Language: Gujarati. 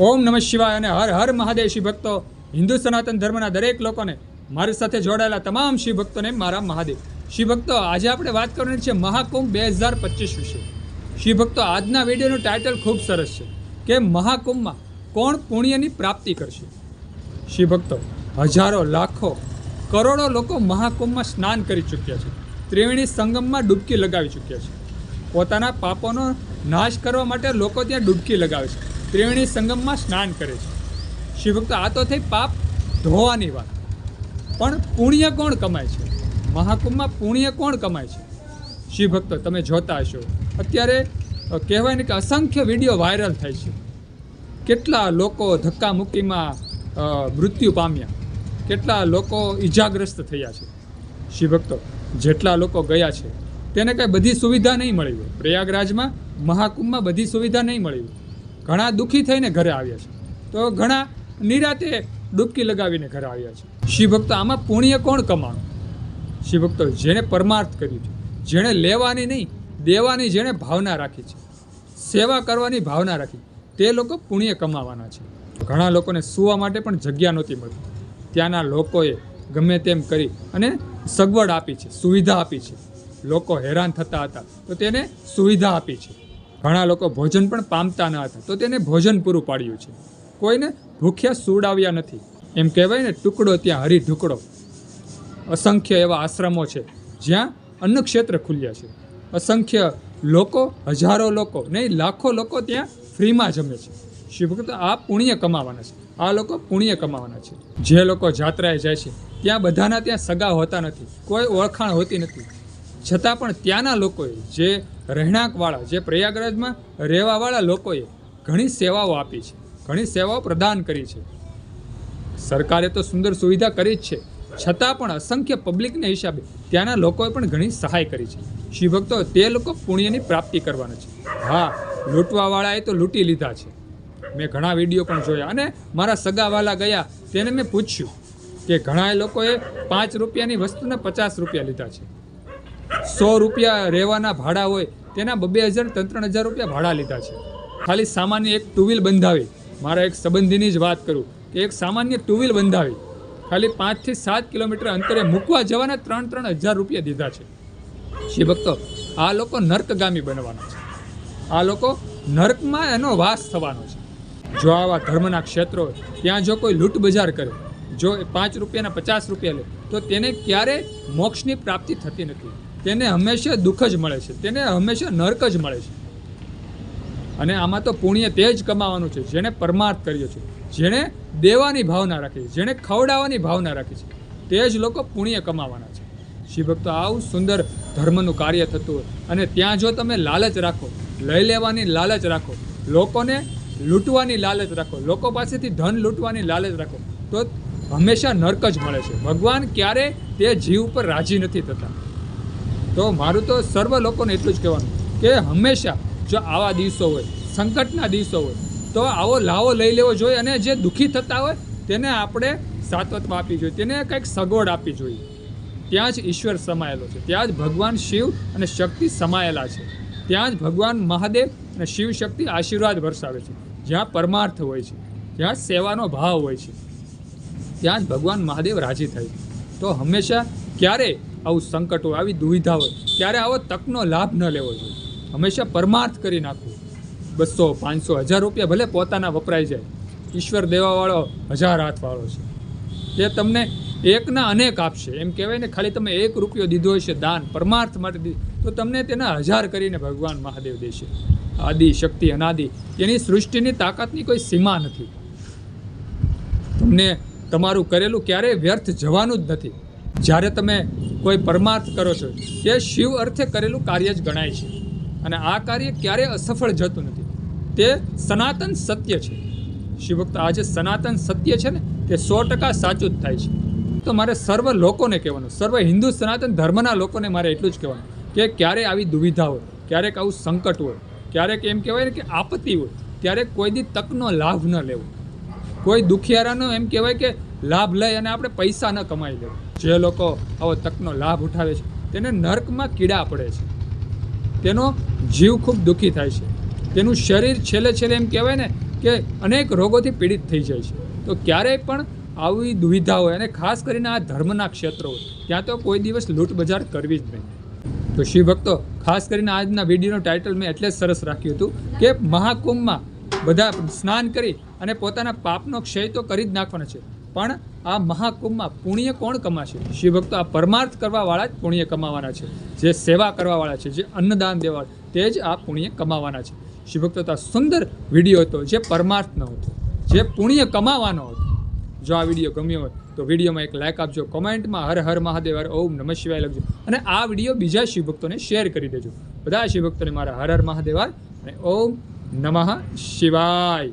ઓમ નમઃ શિવાય અને હર હર મહાદેવ ભક્તો, હિન્દુ સનાતન ધર્મના દરેક લોકોને મારી સાથે જોડાયેલા તમામ શિવ ભક્તોને મારા મહાદેવ. શિવ ભક્તો, આજે આપણે વાત કરવાની છે મહાકુંભ બે હજાર પચીસ વિશે. શિવ ભક્તો, આજના વિડીયોનું ટાઇટલ ખૂબ સરસ છે કે મહાકુંભમાં કોણ પુણ્યની પ્રાપ્તિ કરશે? શિવ ભક્તો, હજારો, લાખો, કરોડો લોકો મહાકુંભમાં સ્નાન કરી ચૂક્યા છે. ત્રિવેણી સંગમમાં ડૂબકી લગાવી ચૂક્યા છે. પોતાના પાપોનો નાશ કરવા માટે લોકો ત્યાં ડૂબકી લગાવે છે. ત્રિવેણી સંગમમાં સ્નાન કરે છે. શિવભક્ત આ તો થઈ પાપ ધોવાની વાત. પણ પુણ્ય કોણ કમાય છે? મહાકુંભમાં પુણ્ય કોણ કમાય છે? શિવભક્તો, તમે જોતા હશો. અત્યારે કહેવાય ને કે અસંખ્ય વીડિયો વાયરલ થાય છે. કેટલા લોકો ધક્કા મુક્કીમાં મૃત્યુ પામ્યા. કેટલા લોકો ઈજાગ્રસ્ત થયા છે. શિવભક્તો, જેટલા લોકો ગયા છે, તેને કાંઈ બધી સુવિધા નહીં મળી પ્રયાગરાજમાં, મહાકુંભમાં બધી સુવિધા નહીં મળી હોય. ઘણા દુઃખી થઈને ઘરે આવ્યા છે. તો ઘણા નિરાતે ડૂબકી લગાવીને ઘરે આવ્યા છે. શિવભક્તો આમાં પુણ્ય કોણ કમાણું? શિવભક્તો જેણે પરમાર્થ કર્યું છે, જેણે લેવાની નહીં, દેવાની જેણે ભાવના રાખી છે, સેવા કરવાની ભાવના રાખી, તે લોકો પુણ્ય કમાવાના છે. ઘણા લોકોને સૂવા માટે પણ જગ્યા નહોતી મળતી ત્યાંના લોકોએ ગમે તેમ કરી અને સગવડ આપી છે, સુવિધા આપી છે. લોકો હેરાન થતા હતા, તો તેને સુવિધા આપી છે. ઘણા લોકો ભોજન પણ પામતા ન હતા. તો તેને ભોજન પૂરું પાડ્યું છે. કોઈને ભૂખ્યા સુડાવ્યા નથી. એમ કહેવાય ને, ટુકડો ત્યાં હરી ઢુકડો અસંખ્ય એવા આશ્રમો છે, જ્યાં અન્નક્ષેત્ર ખુલ્યા છે. અસંખ્ય લોકો, હજારો લોકો, નહીં, લાખો લોકો ત્યાં ફ્રીમાં જમે છે. શિવભક્ત આ પુણ્ય કમાવાના છે. આ લોકો પુણ્ય કમાવાના છે. જે લોકો જાત્રાએ જાય છે, ત્યાં બધાના ત્યાં સગા હોતા નથી. કોઈ ઓળખાણ હોતી નથી. છતાં પણ ત્યાંના લોકોએ, જે રહેણાંકવાળા, જે પ્રયાગરાજમાં રહેવાવાળા લોકોએ ઘણી સેવાઓ આપી છે, ઘણી સેવાઓ પ્રદાન કરી છે. સરકારે તો સુંદર સુવિધા કરી જ છે. છતાં પણ અસંખ્ય પબ્લિકને હિસાબે ત્યાંના લોકોએ પણ ઘણી સહાય કરી છે. શિવભક્તો, તે લોકો પુણ્યની પ્રાપ્તિ કરવાના છે. હા, લૂંટવાવાળાએ તો લૂંટી લીધા છે. મેં ઘણા વીડિયો પણ જોયા અને મારા સગાવાલા ગયા, તેને મેં પૂછ્યું કે ઘણા લોકોએ પાંચ રૂપિયાની વસ્તુને પચાસ રૂપિયા લીધા છે. સો રૂપિયા રહેવાના ભાડા હોય, તેના બબે હજાર ત્રણ ત્રણ હજાર રૂપિયા ભાડા લીધા છે. ખાલી સામાન્ય એક ટુ વ્હીલ બંધાવી. મારા એક સંબંધીની જ વાત કરું કે એક સામાન્ય ટુ વ્હીલ બંધાવી. ખાલી પાંચથી સાત કિલોમીટર અંતરે મૂકવા જવાના ત્રણ ત્રણ હજાર રૂપિયા દીધા છે. શિવ ભક્તો, આ લોકો નર્કગામી બનવાના છે. આ લોકો નર્કમાં એનો વાસ થવાનો છે. જો આવા ધર્મના ક્ષેત્રો ત્યાં જો કોઈ લૂંટ બજાર કરે, જો પાંચ રૂપિયાના પચાસ રૂપિયા લે, તો તેને ક્યારે મોક્ષની પ્રાપ્તિ થતી નથી. તેને હંમેશા દુઃખ જ મળે છે. તેને હંમેશા નર્ક જ મળે છે. અને આમાં તો પુણ્ય તે જ કમાવાનું છે, જેણે પરમાર્થ કર્યો છે. જેણે દેવાની ભાવના રાખી છે જેણે ખવડાવવાની ભાવના રાખી છે. તે જ લોકો પુણ્ય કમાવાના છે. શિવ ભક્તો, આવું સુંદર ધર્મનું કાર્ય થતું હોય અને ત્યાં જો તમે લાલચ રાખો, લઈ લેવાની લાલચ રાખો, લોકોને લૂંટવાની લાલચ રાખો, લોકો પાસેથી ધન લૂંટવાની લાલચ રાખો, તો હંમેશા નર્ક જ મળે છે. ભગવાન ક્યારે તે જીવ ઉપર રાજી નથી થતા. તો મારું તો સર્વ લોકોને એટલું જ કહેવાનું કે હંમેશા જો આવા દિવસો હોય, સંકટના દિવસો હોય, તો આવો લાવો લઈ લેવો જોઈએ અને જે દુઃખી થતા હોય તેને આપણે સાત્વત્વ આપવી જોઈએ, તેને કંઈક સગવડ આપવી જોઈએ. ત્યાં જ ઈશ્વર સમાયેલો છે, ત્યાં જ ભગવાન શિવ અને શક્તિ સમાયેલા છે. ત્યાં જ ભગવાન મહાદેવ અને શિવ શક્તિ આશીર્વાદ વરસાવે છે. જ્યાં પરમાર્થ હોય છે, જ્યાં સેવાનો ભાવ હોય છે, ત્યાં જ ભગવાન મહાદેવ રાજી થાય તો હંમેશા ક્યારે આવું સંકટ હોય આવી દુવિધા હોય, ત્યારે આવો તકનો લાભ ન લેવો જોઈએ. હંમેશા પરમાર્થ કરી નાખવું. બસો, પાંચસો, હજાર રૂપિયા ભલે પોતાના વપરાઈ જાય, ઈશ્વર દેવાવાળો હજાર હાથવાળો છે. તે તમને એકના અનેક આપશે. એમ કહેવાય ને, ખાલી તમે એક રૂપિયો દીધો હશે દાન, પરમાર્થ માટે તો તમને તેના હજાર કરીને ભગવાન મહાદેવ દેશે. આદિ, શક્તિ, અનાદિ, એની સૃષ્ટિની તાકાતની કોઈ સીમા નથી. તમને તમારું કરેલું ક્યારેય વ્યર્થ જવાનું જ નથી. જ્યારે તમે કોઈ પરમાર્થ કરો છો તે શિવ અર્થે કરેલું કાર્ય જ ગણાય છે. અને આ કાર્ય ક્યારેય અસફળ જતું નથી. તે સનાતન સત્ય છે. શિવભક્ત આ જે સનાતન સત્ય છે ને, તે સો ટકા સાચું જ થાય છે. તો મારે સર્વ લોકોને કહેવાનું, સર્વ હિન્દુ સનાતન ધર્મના લોકોને મારે એટલું જ કહેવાનું, કે ક્યારે આવી દુવિધા હોય, ક્યારેક આવું સંકટ હોય, ક્યારેક એમ કહેવાય ને કે આપત્તિ હોય, ત્યારે કોઈ દી તકનો લાભ ન લેવો. કોઈ દુખિયારાનો એમ કહેવાય કે લાભ લઈ અને આપણે પૈસા ન કમાઈ લેવું. જે લોકો આવો તકનો લાભ ઉઠાવે છે, તેને નર્કમાં કીડા પડે છે. તેનો જીવ ખૂબ દુઃખી થાય છે. તેનું શરીર છેલ્લે છેલ્લે એમ કહેવાય ને કે અનેક રોગોથી પીડિત થઈ જાય છે. તો ક્યારેય પણ આવી દુવિધા હોય અને ખાસ કરીને આ ધર્મના ક્ષેત્રો હોય ત્યાં તો કોઈ દિવસ લૂંટ બજાર કરવી જ નહીં. તો શિવ ભક્તો, ખાસ કરીને આજના વિડીયોનો ટાઇટલ મેં એટલે જ સરસ રાખ્યું હતું કે મહાકુંભમાં બધા સ્નાન કરી અને પોતાના પાપનો ક્ષય તો કરી જ નાખવાનો છે. પણ આ મહાકુંભમાં પુણ્ય કોણ કમાશે? શિવભક્તો આ પરમાર્થ કરવાવાળા જ પુણ્ય કમાવાના છે. જે સેવા કરવાવાળા છે, જે અન્નદાન દેવા, તે જ આ પુણ્ય કમાવાના છે. શિવભક્તો આ સુંદર વીડિયો હતો, જે પરમાર્થનો હતો. જે પુણ્ય કમાવાનો હતો. જો આ વીડિયો ગમ્યો હોય, તો વિડીયોમાં એક લાઇક આપજો, કોમેન્ટમાં હર હર મહાદેવ, હર ઓમ નમઃ શિવાય લખજો. અને આ વીડિયો બીજા શિવભક્તોને શેર કરી દેજો. બધા શિવભક્તોને મારા હર હર મહાદેવ અને ઓમ નમઃ શિવાય.